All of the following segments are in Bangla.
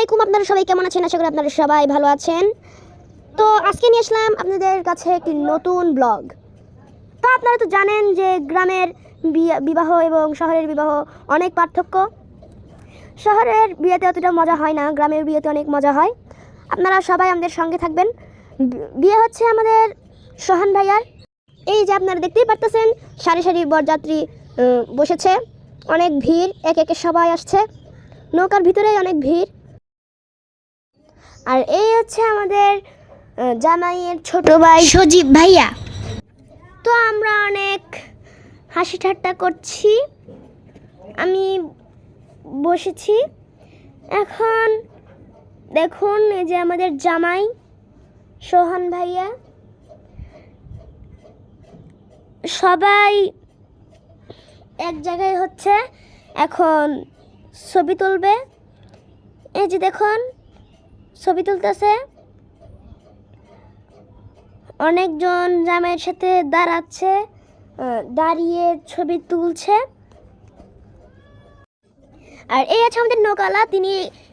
আলাইকুম, আপনারা সবাই কেমন আছেন? আশা করি আপনারা সবাই ভালো আছেন। তো আজকে নিয়ে আসলাম আপনাদের কাছে একটি নতুন ব্লগ। তো আপনারা তো জানেন যে গ্রামের বিবাহ এবং শহরের বিবাহ অনেক পার্থক্য। শহরের বিয়েতে অতটা মজা হয় না, গ্রামের বিয়েতে অনেক মজা হয়। আপনারা সবাই আমাদের সঙ্গে থাকবেন। বিয়ে হচ্ছে আমাদের সোহান ভাইয়ার। এই যে আপনারা দেখতেই পারতেছেন, সারি সারি বরযাত্রী বসেছে। অনেক ভিড়, এক একে সবাই আসছে। নৌকার ভিতরেই অনেক ভিড়। আর এই হচ্ছে আমাদের জামাইয়ের ছোট ভাই। সজীব ভাইয়া। তো আমরা অনেক হাসি ঠাট্টা করছি। আমি বসেছি। এখন দেখুন এই যে আমাদের জামাই সোহান ভাইয়া। সবাই এক জায়গায় হচ্ছে এখন ছবি তুলবে। এই যে দেখুন ছবি তুলতেছে। অনেকজন জামাইয়ের সাথে দাঁড়াচ্ছে দাঁড়িয়ে ছবি তুলছে। আর এই আছে আমাদের নৌকালা তিনি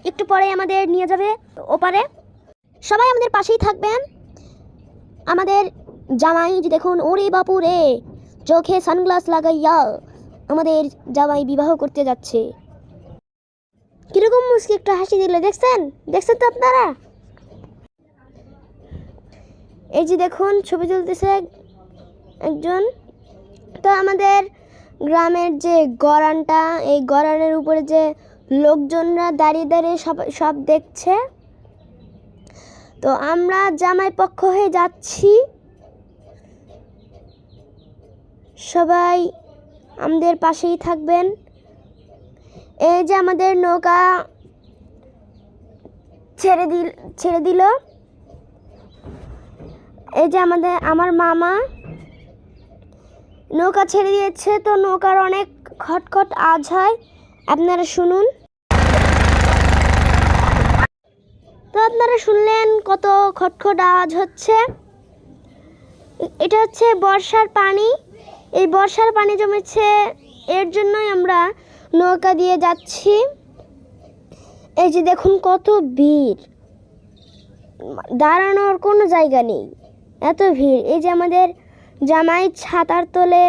একটু পরে আমাদের নিয়ে যাবে ওপারে। সবাই আমাদের পাশেই থাকবেন। আমাদের জামাই যে দেখুন, ওরে বাপু রে, চোখে সানগ্লাস লাগাইয়া আমাদের জামাই বিবাহ করতে যাচ্ছে। কীরকম মুসকি একটু হাসি দিলে, দেখছেন? দেখছেন তো আপনারা? এই যে দেখুন, ছবি তুলতেছে একজন। তো আমাদের গ্রামের যে গরানটা, এই গরানের উপরে যে লোকজনরা দাঁড়িয়ে দাঁড়িয়ে সব সব দেখছে। তো আমরা জামাই পক্ষ হয়ে যাচ্ছি। সবাই আমাদের পাশেই থাকবেন। এই যে আমাদের নৌকা ছেড়ে দিল ছেড়ে দিল। এই যে আমাদের, আমার মামা নৌকা ছেড়ে দিয়েছে, তো নৌকার অনেক খটখট আজ হয়। আপনারা শুনুন। তো আপনারা শুনলেন কত খটখট আওয়াজ হচ্ছে। এটা হচ্ছে বর্ষার পানি। এই বর্ষার পানি জমেছে, এর জন্যই আমরা নৌকা দিয়ে যাচ্ছি। এই যে দেখুন কত ভিড়। দাঁড়ানোর কোনো জায়গা নেই। এত ভিড়। এই যে আমাদের জামাই ছাতার তলে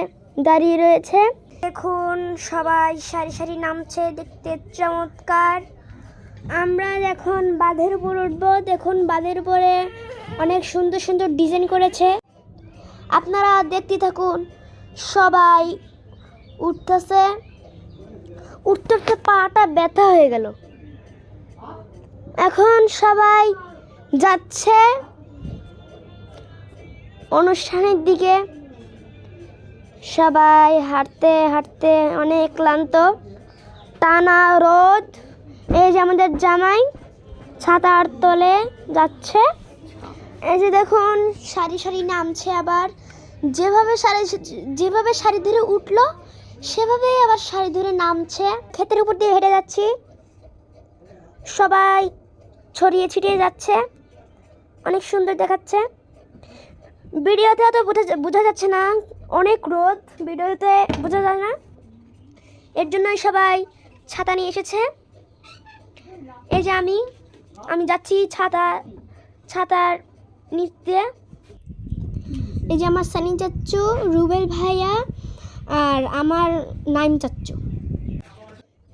দাঁড়িয়ে রয়েছে। দেখুন, সবাই সারি সারি নামছে। দেখতে চমৎকার। আমরা এখন বাঁধের উপর উঠবো। দেখুন বাঁধের উপরে অনেক সুন্দর সুন্দর ডিজাইন করেছে। আপনারা দেখতে থাকুন, সবাই উঠতেছে। উঠতে উঠতে পাটা ব্যথা হয়ে গেল। এখন সবাই যাচ্ছে অনুষ্ঠানের দিকে। সবাই হাঁটতে হাঁটতে অনেক ক্লান্ত। টানা রোদ। এই যে আমাদের জামাই ছাতার তলে যাচ্ছে। এই যে দেখুন সারি সারি নামছে আবার। যেভাবে সারি যেভাবে সারি ধরে উঠল সেভাবেই আবার সারি ধরে নামছে। ক্ষেতের উপর দিয়ে হেঁটে যাচ্ছি। সবাই ছড়িয়ে ছিটিয়ে যাচ্ছে। অনেক সুন্দর দেখাচ্ছে। ভিডিওতে অত বোঝা বোঝা যাচ্ছে না। অনেক রোদ। ভিডিওতে বোঝা যায় না। এর জন্যই সবাই ছাতা নিয়ে এসেছে। এই যে আমি। আমি যাচ্ছি ছাতা, ছাতার নিচ দিয়ে। এই যে আমার সানি চাচ্চু রুবেল ভাইয়া আর আমার নাইম চাচ্চু।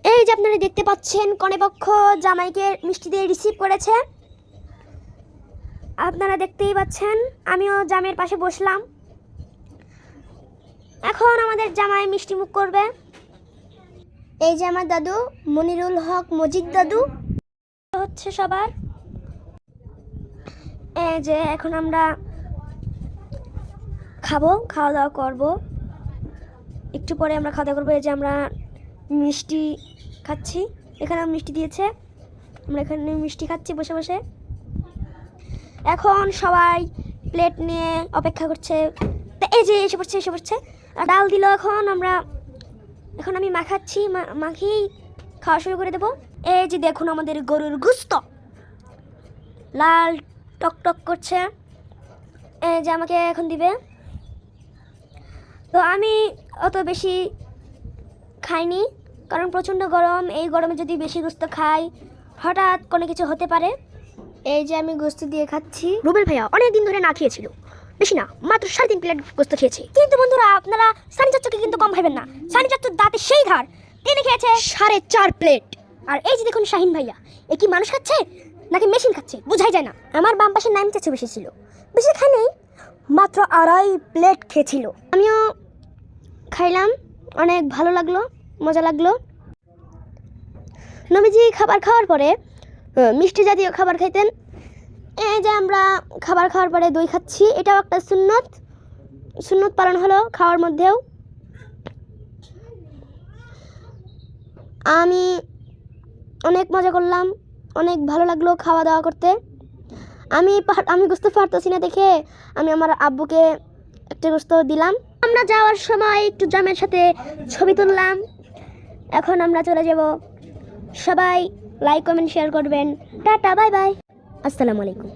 এই যে আপনারা দেখতে পাচ্ছেন কনেপক্ষ জামাইকে মিষ্টি দিয়ে রিসিভ করেছে। আপনারা দেখতেই পাচ্ছেন, আমিও জামের পাশে বসলাম। এখন আমাদের জামাই মিষ্টি মুখ করবে। এই যে আমার দাদু, মনিরুল হক মজিদ দাদু। হচ্ছে সবার। এই যে এখন আমরা খাব, খাওয়া দাওয়া করব। একটু পরে আমরা খাওয়া দাওয়া করব। এই যে আমরা মিষ্টি খাচ্ছি। এখানে মিষ্টি দিয়েছে। আমরা এখানে মিষ্টি খাচ্ছি বসে বসে। এখন সবাই প্লেট নিয়ে অপেক্ষা করছে। এই যে, এসে পড়ছে এসে পড়ছে। আর ডাল দিল এখন আমরা। এখন আমি মাখাচ্ছি মাখিয়েই খাওয়া শুরু করে দেবো। এই যে দেখুন আমাদের গরুর গুস্ত। লাল টক টক করছে। এই যে আমাকে এখন দিবে। তো আমি অত বেশি খাইনি কারণ প্রচণ্ড গরম। এই গরমে যদি বেশি গুস্ত খাই হঠাৎ কোনো কিছু হতে পারে। এই যে আমি গোস্ত দিয়ে খাচ্ছি। রুবেল ভাইয়া অনেক দিন ধরে না খেয়েছিল। বেশি না মাত্র সাড়ে তিন প্লেট গোস্ত খেয়েছে। কিন্তু বন্ধুরা আপনারা সানি চাচ্চুকে কিন্তু কম খাবেন না। সানি চাচ্চুর দাঁতে সেই ধার তিনি খেয়েছে। সাড়ে চার প্লেট। আর এই যে দেখুন শাহিন ভাইয়া এ কি মানুষ খাচ্ছে নাকি মেশিন খাচ্ছে বোঝাই যায় না। আমার বাম পাশে নাইম চাচ্চু বেশি ছিল বেশি খাই নেই মাত্র আড়াই প্লেট খেয়েছিল। আমিও খাইলাম, অনেক ভালো লাগল, মজা লাগল। নবীজি খাবার খাওয়ার পরে মিষ্টি জাতীয় খাবার খাইতেন। এই যে আমরা খাবার খাওয়ার পরে দই খাচ্ছি, এটাও একটা সুন্নত। সুন্নত পালন হলো খাওয়ার মধ্যেও। আমি অনেক মজা করলাম, অনেক ভালো লাগল খাওয়া দাওয়া করতে। আমি আমি বুঝতে পারতেছি না দেখে, আমি আমার আব্বুকে একটা গোস্ত দিলাম। আমরা যাওয়ার সময় একটু জামের সাথে ছবি তুললাম। এখন আমরা চলে যাব। সবাই লাইক কমেন্ট শেয়ার করবেন। টাটা বাই বাই আসসালামু আলাইকুম।